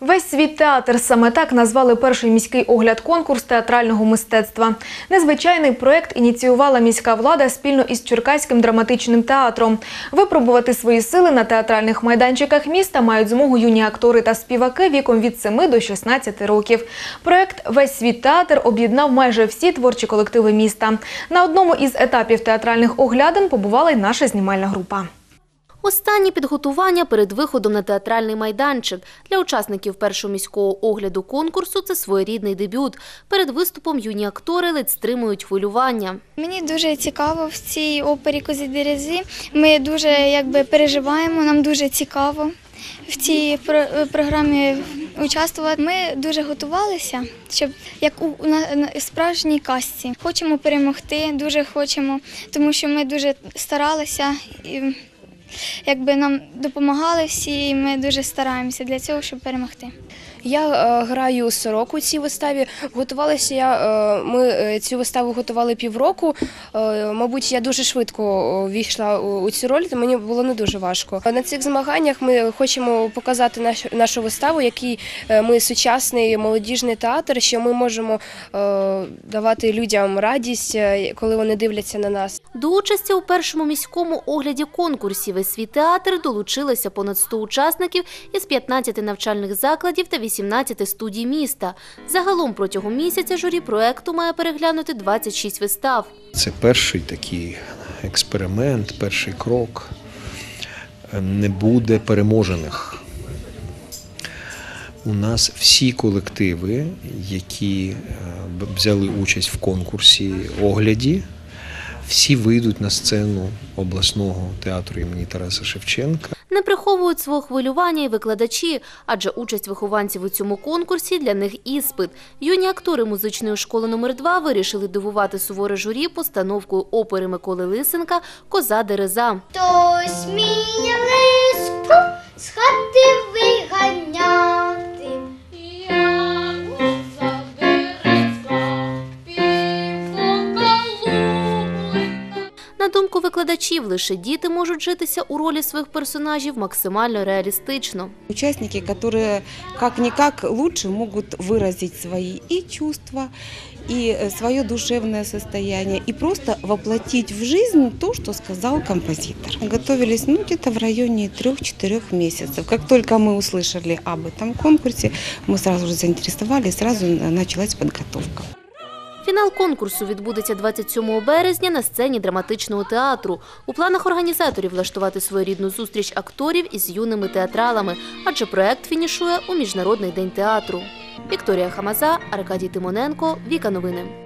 Весь світ театр саме так назвали перший міський огляд конкурс театрального мистецтва. Незвичайний проект ініціювала міська влада спільно із Черкаським драматичним театром. Випробувати свої сили на театральних майданчиках міста мають змогу юні актори та співаки віком від 7 до 16 років. Проект Весь світ театр об'єднав майже всі творчі колективи міста. На одному із етапів театральних оглядин побувала й наша знімальна група. Останні підготування перед виходом на театральний майданчик. Для учасників першого міського огляду конкурсу це своєрідний дебют. Перед виступом юні актори ледь стримують хвилювання. Мені дуже цікаво в цій опері Козі Дерези. Ми дуже якби переживаємо, нам дуже цікаво в цій про- програмі участвувати. Ми дуже готувалися, щоб як у на, справжній казці. Хочемо перемогти, дуже хочемо, тому що ми дуже старалися і якби нам допомагали всі, і ми дуже стараємося для цього, щоб перемогти. Я е, граю сороку у цій виставі. Готувалася я. е, ми е, цю виставу готували півроку. Мабуть, я дуже швидко війшла у, цю роль, мені було не дуже важко. На цих змаганнях ми хочемо показати наш, нашу виставу, який ми сучасний молодіжний театр, що ми можемо давати людям радість, коли вони дивляться на нас. До участі у першому міському огляді конкурсі «Весь світ театр долучилося понад 100 учасників із 15 навчальних закладів та 18 студій міста. Загалом протягом місяця журі проекту має переглянути 26 вистав. Це перший такий експеримент, перший крок. Не буде переможених. У нас всі колективи, які е, взяли участь в конкурсі огляді, всі вийдуть на сцену обласного театру імені Тараса Шевченка. Не приховують свого хвилювання і викладачі, адже участь вихованців у цьому конкурсі для них іспит. Юні актори музичної школи номер 2 вирішили дивувати суворе журі постановкою опери Миколи Лисенка Коза Дереза. Хтось мій лиску з хати думку викладачів, лише діти можуть житися у ролі своїх персонажів максимально реалістично. Участники, которые как-никак лучше могут выразить свои и чувства, и э, свое душевное состояние, и просто воплотить в жизнь то, что сказал композитор. Готовились ну, где-то в районе трех-четырех месяцев. Как только мы услышали об этом конкурсе, мы сразу же заинтересовались, сразу началась подготовка. Фінал конкурсу відбудеться 27 березня на сцені драматичного театру. У планах організаторів влаштувати своєрідну зустріч акторів із юними театралами, адже проект фінішує у Міжнародний день театру. Вікторія Хамаза, Аркадій Тимоненко, Віка Новини.